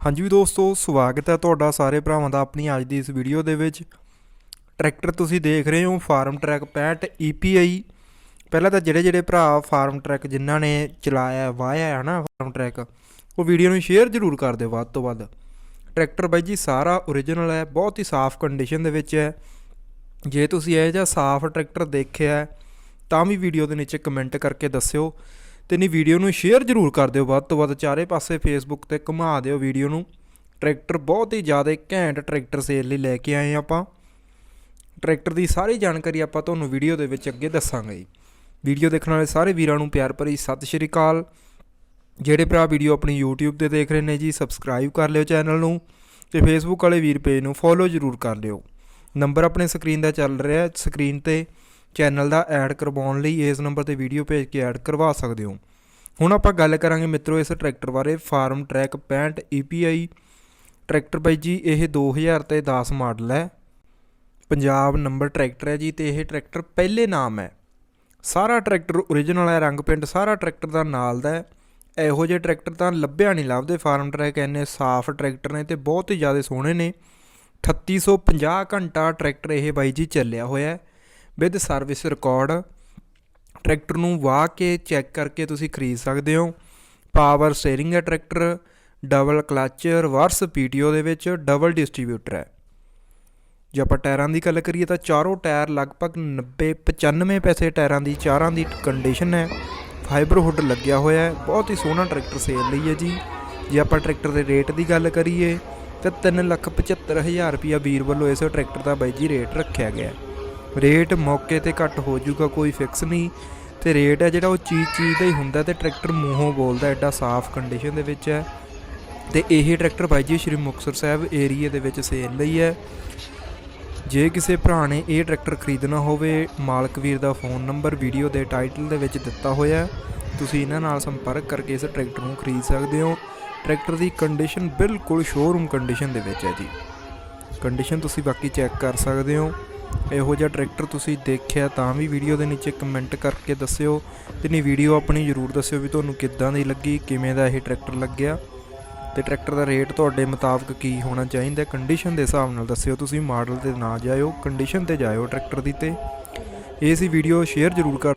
ਹਾਂਜੀ ਦੋਸਤੋ, ਸਵਾਗਤ ਹੈ ਤੁਹਾਡਾ ਸਾਰੇ ਭਰਾਵਾਂ ਦਾ ਆਪਣੀ ਅੱਜ ਦੀ ਇਸ ਵੀਡੀਓ ਦੇ ਵਿੱਚ। ਟਰੈਕਟਰ ਤੁਸੀਂ ਦੇਖ ਰਹੇ ਹੋ, ਫਾਰਮ ਟਰੈਕ 65 EPI ਪਹਿਲਾਂ ਤਾਂ ਜਿਹੜੇ ਜਿਹੜੇ ਭਰਾ ਫਾਰਮ ਟਰੈਕ ਜਿਨ੍ਹਾਂ ਨੇ ਚਲਾਇਆ, ਵਾਹਿਆ ਹੈ ਨਾ ਫਾਰਮ ਟਰੈਕ, ਉਹ ਵੀਡੀਓ ਨੂੰ ਸ਼ੇਅਰ ਜ਼ਰੂਰ ਕਰ ਦਿਓ ਵੱਧ ਤੋਂ ਵੱਧ। ਟਰੈਕਟਰ ਬਾਈ ਜੀ ਸਾਰਾ ਓਰੀਜਨਲ ਹੈ, ਬਹੁਤ ਹੀ ਸਾਫ਼ ਕੰਡੀਸ਼ਨ ਦੇ ਵਿੱਚ ਹੈ। ਜੇ ਤੁਸੀਂ ਇਹ ਜਿਹਾ ਸਾਫ਼ ਟਰੈਕਟਰ ਦੇਖਿਆ ਤਾਂ ਵੀ ਵੀਡੀਓ ਦੇ ਨੀਚੇ ਕਮੈਂਟ ਕਰਕੇ ਦੱਸਿਓ। ਤੇ ਨਹੀਂ ਵੀਡੀਓ ਨੂੰ ਸ਼ੇਅਰ ਜ਼ਰੂਰ ਕਰ ਦਿਓ। ਵੱਧ ਤੋਂ ਵੱਧ ਚਾਰੇ ਪਾਸੇ ਫੇਸਬੁੱਕ ਤੇ ਘੁਮਾ ਦਿਓ ਵੀਡੀਓ ਨੂੰ। ਟਰੈਕਟਰ ਬਹੁਤ ਹੀ ਜ਼ਿਆਦਾ ਘੈਂਟ ਟਰੈਕਟਰ ਸੇਲ ਲਈ ਲੈ ਕੇ ਆਏ ਹਾਂ ਆਪਾਂ। ਟਰੈਕਟਰ ਦੀ ਸਾਰੀ ਜਾਣਕਾਰੀ ਆਪਾਂ ਤੁਹਾਨੂੰ ਵੀਡੀਓ ਦੇ ਵਿੱਚ ਅੱਗੇ ਦੱਸਾਂਗੇ ਜੀ। ਵੀਡੀਓ ਦੇਖਣ ਵਾਲੇ ਸਾਰੇ ਵੀਰਾਂ ਨੂੰ ਪਿਆਰ ਭਰੀ ਸਤਿ ਸ਼੍ਰੀ ਅਕਾਲ। ਜਿਹੜੇ ਭਰਾ ਵੀਡੀਓ ਆਪਣੀ YouTube ਤੇ ਦੇਖ ਰਹੇ ਨੇ ਜੀ ਸਬਸਕ੍ਰਾਈਬ ਕਰ ਲਿਓ ਚੈਨਲ ਨੂੰ ਤੇ Facebook ਵਾਲੇ ਵੀਰ ਪੇਜ ਨੂੰ ਫੋਲੋ ਜ਼ਰੂਰ ਕਰ ਲਿਓ। ਨੰਬਰ ਆਪਣੇ ਸਕਰੀਨ ਦਾ ਚੱਲ ਰਿਹਾ ਹੈ। ਸਕਰੀਨ ਤੇ ਚੈਨਲ ਦਾ ਐਡ ਕਰਵਾਉਣ ਲਈ ਇਸ ਨੰਬਰ ਤੇ ਵੀਡੀਓ ਭੇਜ ਕੇ ਐਡ ਕਰਵਾ ਸਕਦੇ ਹੋ। ਹੁਣ ਆਪਾਂ ਗੱਲ ਕਰਾਂਗੇ ਮਿੱਤਰੋ ਇਸ ਟਰੈਕਟਰ ਬਾਰੇ ਫਾਰਮ ਟਰੈਕ 65 EPI ਟਰੈਕਟਰ ਬਾਈ ਜੀ, ਇਹ 2000 ਤੇ 10 ਮਾਡਲ ਹੈ। ਪੰਜਾਬ ਨੰਬਰ ਟਰੈਕਟਰ ਹੈ ਜੀ ਤੇ ਇਹ ਟਰੈਕਟਰ ਪਹਿਲੇ ਨਾਮ ਹੈ। ਸਾਰਾ ਟਰੈਕਟਰ ਓਰੀਜਨਲ ਹੈ, ਰੰਗ ਪਿੰਡ ਸਾਰਾ ਟਰੈਕਟਰ ਦਾ ਨਾਲ ਦਾ ਹੈ। ਇਹੋ ਜਿਹੇ ਟਰੈਕਟਰ ਤਾਂ ਲੱਭਿਆ ਨਹੀਂ, ਲੱਭਦੇ ਫਾਰਮ ਟਰੈਕ ਇੰਨੇ ਸਾਫ਼ ਟਰੈਕਟਰ ਨੇ ਤੇ ਬਹੁਤ ਹੀ ਜ਼ਿਆਦਾ ਸੋਹਣੇ ਨੇ। 3850 ਘੰਟਾ ਟਰੈਕਟਰ ਇਹ ਬਾਈ ਜੀ ਚੱਲਿਆ ਹੋਇਆ ਹੈ। ਵਿਦ ਸਰਵਿਸ ਰਿਕਾਰਡ ਟਰੈਕਟਰ ਨੂੰ ਵਾਹ ਕੇ ਚੈੱਕ ਕਰਕੇ ਤੁਸੀਂ ਖਰੀਦ ਸਕਦੇ ਹੋ। ਪਾਵਰ ਸਟੀਅਰਿੰਗ ਹੈ tractor double clutch reverse PTO ਦੇ ਵਿੱਚ ਡਬਲ ਡਿਸਟ੍ਰੀਬਿਊਟਰ ਹੈ। ਜੇ ਆਪਾਂ ਟਾਇਰਾਂ ਦੀ ਗੱਲ ਕਰੀਏ ਤਾਂ ਚਾਰੋਂ ਟਾਇਰ ਲਗਭਗ 90 95 ਪੈਸੇ ਟਾਇਰਾਂ ਦੀ, ਚਾਰਾਂ ਦੀ ਕੰਡੀਸ਼ਨ ਹੈ। ਫਾਈਬਰ ਹੁੱਡ ਲੱਗਿਆ ਹੋਇਆ ਹੈ, ਬਹੁਤ ਹੀ ਸੋਹਣਾ ਟਰੈਕਟਰ ਸੇਲ ਲਈ ਹੈ ਜੀ। ਜੇ ਆਪਾਂ ਟਰੈਕਟਰ ਦੇ ਰੇਟ ਦੀ ਗੱਲ ਕਰੀਏ ਤਾਂ 375000 ਰੁਪਿਆ ਵੀਰ ਵੱਲੋਂ ਇਸ ਟਰੈਕਟਰ ਦਾ ਬਾਈ ਜੀ ਰੇਟ ਰੱਖਿਆ ਗਿਆ ਹੈ। ਰੇਟ ਮੌਕੇ ਤੇ ਘੱਟ ਹੋ ਜਾਊਗਾ, ਕੋਈ ਫਿਕਸ ਨਹੀਂ। ਤੇ ਰੇਟ ਹੈ ਜਿਹੜਾ ਉਹ ਚੀਜ਼ ਚੀਜ਼ ਦਾ ਹੀ ਹੁੰਦਾ ਤੇ ਟਰੈਕਟਰ ਮੂੰਹੋਂ ਬੋਲਦਾ, ਐਡਾ ਸਾਫ਼ ਕੰਡੀਸ਼ਨ ਦੇ ਵਿੱਚ ਹੈ। ਤੇ ਇਹ ਟਰੈਕਟਰ ਬਾਈ ਜੀ ਸ਼੍ਰੀ ਮੁਕਤਸਰ ਸਾਹਿਬ ਏਰੀਆ ਦੇ ਵਿੱਚ ਸੇਲ ਲਈ ਹੈ। ਜੇ ਕਿਸੇ ਭਰਾ ਨੇ ਇਹ ਟਰੈਕਟਰ ਖਰੀਦਣਾ ਹੋਵੇ, ਮਾਲਕ ਵੀਰ ਦਾ ਫੋਨ ਨੰਬਰ ਵੀਡੀਓ ਦੇ ਟਾਈਟਲ ਦੇ ਵਿੱਚ ਦਿੱਤਾ ਹੋਇਆ ਹੈ। ਤੁਸੀਂ ਇਹਨਾਂ ਨਾਲ ਸੰਪਰਕ ਕਰਕੇ ਇਸ ਟਰੈਕਟਰ ਨੂੰ ਖਰੀਦ ਸਕਦੇ ਹੋ। ਟਰੈਕਟਰ ਦੀ ਕੰਡੀਸ਼ਨ ਬਿਲਕੁਲ ਸ਼ੋਰੂਮ ਕੰਡੀਸ਼ਨ ਦੇ ਵਿੱਚ ਹੈ ਜੀ। ਕੰਡੀਸ਼ਨ ਤੁਸੀਂ ਬਾਕੀ ਚੈੱਕ ਕਰ ਸਕਦੇ ਹੋ। ਇਹੋ ਜਿਹਾ ਟਰੈਕਟਰ ਤੁਸੀਂ ਦੇਖਿਆ ਤਾਂ ਵੀ ਵੀਡੀਓ ਦੇ ਨੀਚੇ ਕਮੈਂਟ ਕਰਕੇ ਦੱਸਿਓ ਤੇ ਨਹੀਂ ਵੀਡੀਓ ਆਪਣੀ ਜ਼ਰੂਰ ਦੱਸਿਓ ਵੀ ਤੁਹਾਨੂੰ ਕਿੱਦਾਂ ਦੀ ਲੱਗੀ, ਕਿਵੇਂ ਦਾ ਇਹ ਟਰੈਕਟਰ ਲੱਗਿਆ ਤੇ ਟਰੈਕਟਰ ਦਾ ਰੇਟ ਤੁਹਾਡੇ ਮੁਤਾਬਕ ਕੀ ਹੋਣਾ ਚਾਹੀਦਾ ਕੰਡੀਸ਼ਨ ਦੇ ਹਿਸਾਬ ਨਾਲ ਦੱਸਿਓ ਤੁਸੀਂ ਮਾਡਲ ਤੇ ਨਾ ਜਾਇਓ ਕੰਡੀਸ਼ਨ ਤੇ ਜਾਇਓ ਟਰੈਕਟਰ ਦੀ ਤੇ। ਇਹ ਸੀ ਵੀਡੀਓ ਸ਼ੇਅਰ ਜ਼ਰੂਰ ਕਰ